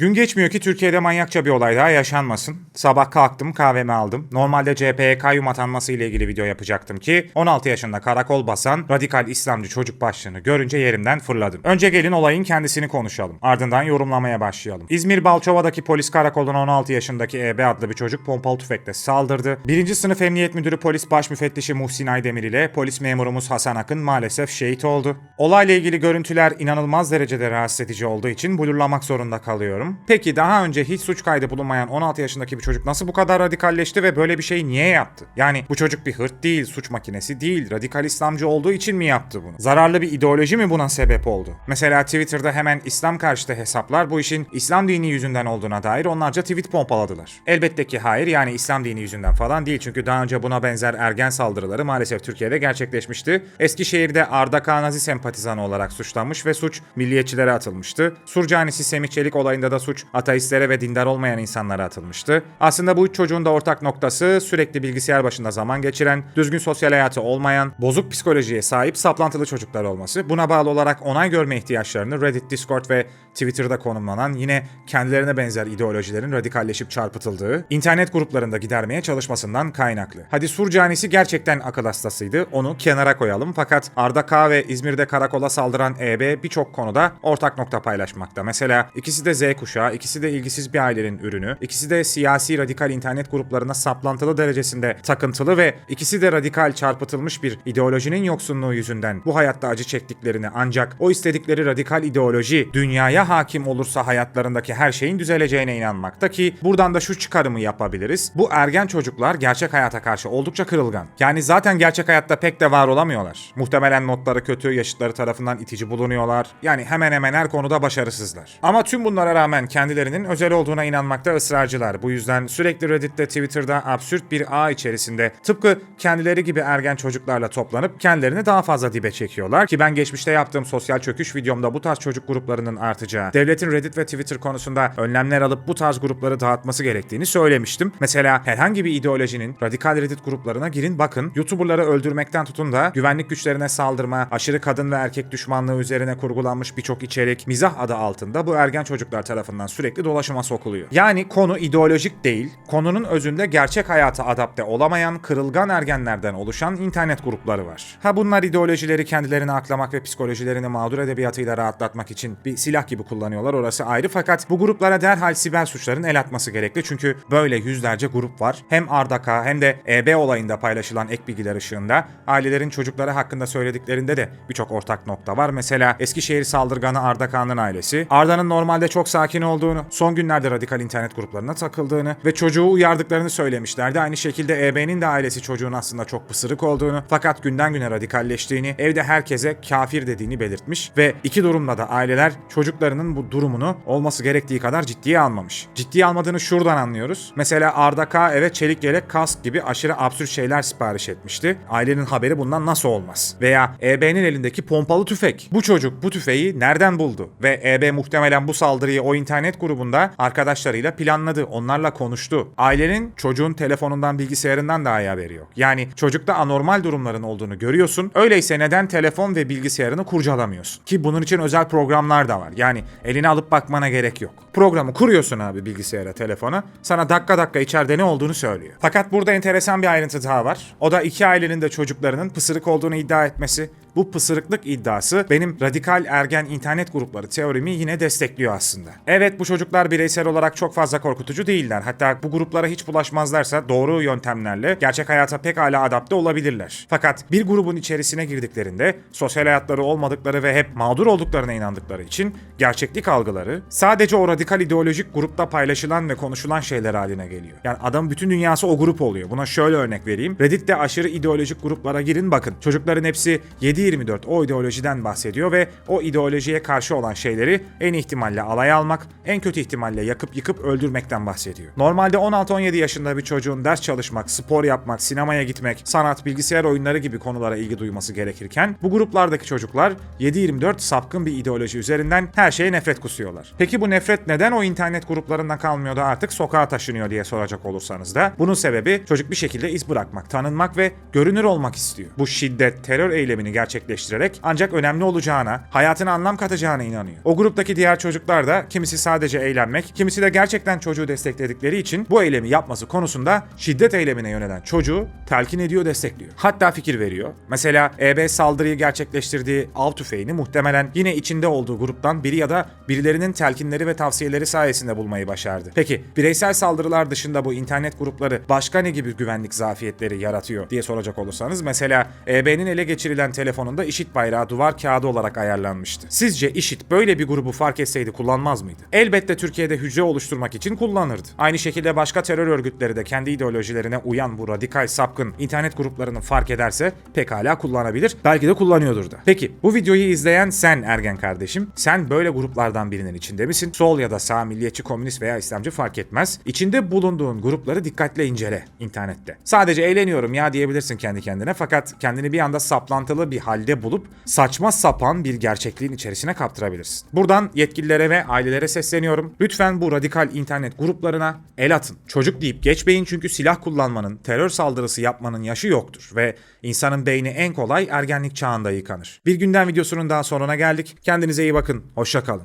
Gün geçmiyor ki Türkiye'de manyakça bir olay daha yaşanmasın. Sabah kalktım kahvemi aldım. Normalde CHP'ye kayyum atanması ile ilgili video yapacaktım ki 16 yaşında karakol basan radikal İslamcı çocuk başlığını görünce yerimden fırladım. Önce gelin olayın kendisini konuşalım. Ardından yorumlamaya başlayalım. İzmir Balçova'daki polis karakoluna 16 yaşındaki EB adlı bir çocuk pompalı tüfekle saldırdı. Birinci sınıf emniyet müdürü polis baş müfettişi Muhsin Aydemir ile polis memurumuz Hasan Akın maalesef şehit oldu. Olayla ilgili görüntüler inanılmaz derecede rahatsız edici olduğu için blurlamak zorunda kalıyorum. Peki daha önce hiç suç kaydı bulunmayan 16 yaşındaki bir çocuk nasıl bu kadar radikalleşti ve böyle bir şeyi niye yaptı? Yani bu çocuk bir hırt değil, suç makinesi değil, radikal İslamcı olduğu için mi yaptı bunu? Zararlı bir ideoloji mi buna sebep oldu? Mesela Twitter'da hemen İslam karşıtı hesaplar bu işin İslam dini yüzünden olduğuna dair onlarca tweet pompaladılar. Elbette ki hayır yani İslam dini yüzünden falan değil çünkü daha önce buna benzer ergen saldırıları maalesef Türkiye'de gerçekleşmişti. Eskişehir'de Arda K. Nazi sempatizanı olarak suçlanmış ve suç milliyetçilere atılmıştı. Surcanisi Semih Çelik olayında da suç ateistlere ve dindar olmayan insanlara atılmıştı. Aslında bu üç çocuğun da ortak noktası sürekli bilgisayar başında zaman geçiren, düzgün sosyal hayatı olmayan, bozuk psikolojiye sahip saplantılı çocuklar olması. Buna bağlı olarak onay görme ihtiyaçlarını Reddit, Discord ve Twitter'da konumlanan yine kendilerine benzer ideolojilerin radikalleşip çarpıtıldığı, internet gruplarında gidermeye çalışmasından kaynaklı. Hadi Surcanisi gerçekten akıl hastasıydı, onu kenara koyalım fakat Arda K ve İzmir'de karakola saldıran EB birçok konuda ortak nokta paylaşmakta. Mesela ikisi de Z kuşağı, ikisi de ilgisiz bir ailenin ürünü, ikisi de siyasi radikal internet gruplarına saplantılı derecesinde takıntılı ve ikisi de radikal çarpıtılmış bir ideolojinin yoksunluğu yüzünden bu hayatta acı çektiklerini ancak o istedikleri radikal ideoloji dünyaya hakim olursa hayatlarındaki her şeyin düzeleceğine inanmakta ki buradan da şu çıkarımı yapabiliriz. Bu ergen çocuklar gerçek hayata karşı oldukça kırılgan. Yani zaten gerçek hayatta pek de var olamıyorlar. Muhtemelen notları kötü, yaşıtları tarafından itici bulunuyorlar. Yani hemen hemen her konuda başarısızlar. Ama tüm bunlara rağmen kendilerinin özel olduğuna inanmakta ısrarcılar. Bu yüzden sürekli Reddit'te, Twitter'da absürt bir ağ içerisinde tıpkı kendileri gibi ergen çocuklarla toplanıp kendilerini daha fazla dibe çekiyorlar. Ki ben geçmişte yaptığım sosyal çöküş videomda bu tarz çocuk gruplarının artacağı, devletin Reddit ve Twitter konusunda önlemler alıp bu tarz grupları dağıtması gerektiğini söylemiştim. Mesela herhangi bir ideolojinin radikal Reddit gruplarına girin bakın. YouTuber'ları öldürmekten tutun da güvenlik güçlerine saldırma, aşırı kadın ve erkek düşmanlığı üzerine kurgulanmış birçok içerik mizah adı altında bu ergen çocuklar tarafından sürekli dolaşıma sokuluyor. Yani konu ideolojik değil, konunun özünde gerçek hayata adapte olamayan kırılgan ergenlerden oluşan internet grupları var. Ha bunlar ideolojileri kendilerine aklamak ve psikolojilerini mağdur edebiyatıyla rahatlatmak için bir silah gibi kullanıyorlar orası ayrı fakat bu gruplara derhal siber suçların el atması gerekli çünkü böyle yüzlerce grup var. Hem Arda K hem de EB olayında paylaşılan ek bilgiler ışığında ailelerin çocukları hakkında söylediklerinde de birçok ortak nokta var. Mesela Eskişehir saldırganı Arda K'nın ailesi Arda'nın normalde çok sakin olduğunu, son günlerde radikal internet gruplarına takıldığını ve çocuğu uyardıklarını söylemişlerdi. Aynı şekilde EB'nin de ailesi çocuğun aslında çok pısırık olduğunu fakat günden güne radikalleştiğini, evde herkese kafir dediğini belirtmiş ve iki durumda da aileler çocuklarının bu durumunu olması gerektiği kadar ciddiye almamış. Ciddiye almadığını şuradan anlıyoruz. Mesela Arda K eve çelik yelek, kask gibi aşırı absürt şeyler sipariş etmişti. Ailenin haberi bundan nasıl olmaz? Veya EB'nin elindeki pompalı tüfek. Bu çocuk bu tüfeği nereden buldu? Ve EB muhtemelen bu saldırıyı o internet grubunda arkadaşlarıyla planladı. Onlarla konuştu. Ailenin çocuğun telefonundan bilgisayarından dahi haberi yok. Yani çocukta anormal durumların olduğunu görüyorsun. Öyleyse neden telefon ve bilgisayarını kurcalamıyorsun? Ki bunun için özel programlar da var. Yani eline alıp bakmana gerek yok. Programı kuruyorsun abi bilgisayara, telefona. Sana dakika dakika içeride ne olduğunu söylüyor. Fakat burada enteresan bir ayrıntı daha var. O da iki ailenin de çocuklarının pısırık olduğunu iddia etmesi. Bu pısırıklık iddiası benim radikal ergen internet grupları teorimi yine destekliyor aslında. Evet bu çocuklar bireysel olarak çok fazla korkutucu değiller. Hatta bu gruplara hiç bulaşmazlarsa doğru yöntemlerle gerçek hayata pek hala adapte olabilirler. Fakat bir grubun içerisine girdiklerinde sosyal hayatları olmadıkları ve hep mağdur olduklarına inandıkları için gerçeklik algıları sadece o radikal ideolojik grupta paylaşılan ve konuşulan şeyler haline geliyor. Yani adam bütün dünyası o grup oluyor. Buna şöyle örnek vereyim. Reddit'te aşırı ideolojik gruplara girin bakın. Çocukların hepsi 7-24 o ideolojiden bahsediyor ve o ideolojiye karşı olan şeyleri en ihtimalle alay almak, en kötü ihtimalle yakıp yıkıp öldürmekten bahsediyor. Normalde 16-17 yaşında bir çocuğun ders çalışmak, spor yapmak, sinemaya gitmek, sanat, bilgisayar oyunları gibi konulara ilgi duyması gerekirken bu gruplardaki çocuklar 7-24 sapkın bir ideoloji üzerinden her şeye nefret kusuyorlar. Peki bu nefret neden o internet gruplarından kalmıyor da artık sokağa taşınıyor diye soracak olursanız da bunun sebebi çocuk bir şekilde iz bırakmak, tanınmak ve görünür olmak istiyor. Bu şiddet, terör eylemini gerçekleştirmek gerçekleştirerek ancak önemli olacağına, hayatına anlam katacağına inanıyor. O gruptaki diğer çocuklar da kimisi sadece eğlenmek, kimisi de gerçekten çocuğu destekledikleri için bu eylemi yapması konusunda şiddet eylemine yönelen çocuğu telkin ediyor, destekliyor. Hatta fikir veriyor. Mesela EB saldırıyı gerçekleştirdiği av tüfeğini muhtemelen yine içinde olduğu gruptan biri ya da birilerinin telkinleri ve tavsiyeleri sayesinde bulmayı başardı. Peki bireysel saldırılar dışında bu internet grupları başka ne gibi güvenlik zafiyetleri yaratıyor diye soracak olursanız mesela EB'nin ele geçirilen telefonunda IŞİD bayrağı duvar kağıdı olarak ayarlanmıştı. Sizce IŞİD böyle bir grubu fark etseydi kullanmaz mıydı? Elbette Türkiye'de hücre oluşturmak için kullanırdı. Aynı şekilde başka terör örgütleri de kendi ideolojilerine uyan bu radikal sapkın internet gruplarını fark ederse pekala kullanabilir. Belki de kullanıyordur da. Peki bu videoyu izleyen sen ergen kardeşim, sen böyle gruplardan birinin içinde misin? Sol ya da sağ, milliyetçi, komünist veya İslamcı fark etmez. İçinde bulunduğun grupları dikkatle incele internette. Sadece eğleniyorum ya diyebilirsin kendi kendine fakat kendini bir anda saplantılı bir halde bulup saçma sapan bir gerçekliğin içerisine kaptırabilirsin. Buradan yetkililere ve ailelere sesleniyorum. Lütfen bu radikal internet gruplarına el atın. Çocuk deyip geçmeyin çünkü silah kullanmanın, terör saldırısı yapmanın yaşı yoktur ve insanın beyni en kolay ergenlik çağında yıkanır. Bir günden videosunun daha sonuna geldik. Kendinize iyi bakın. Hoşça kalın.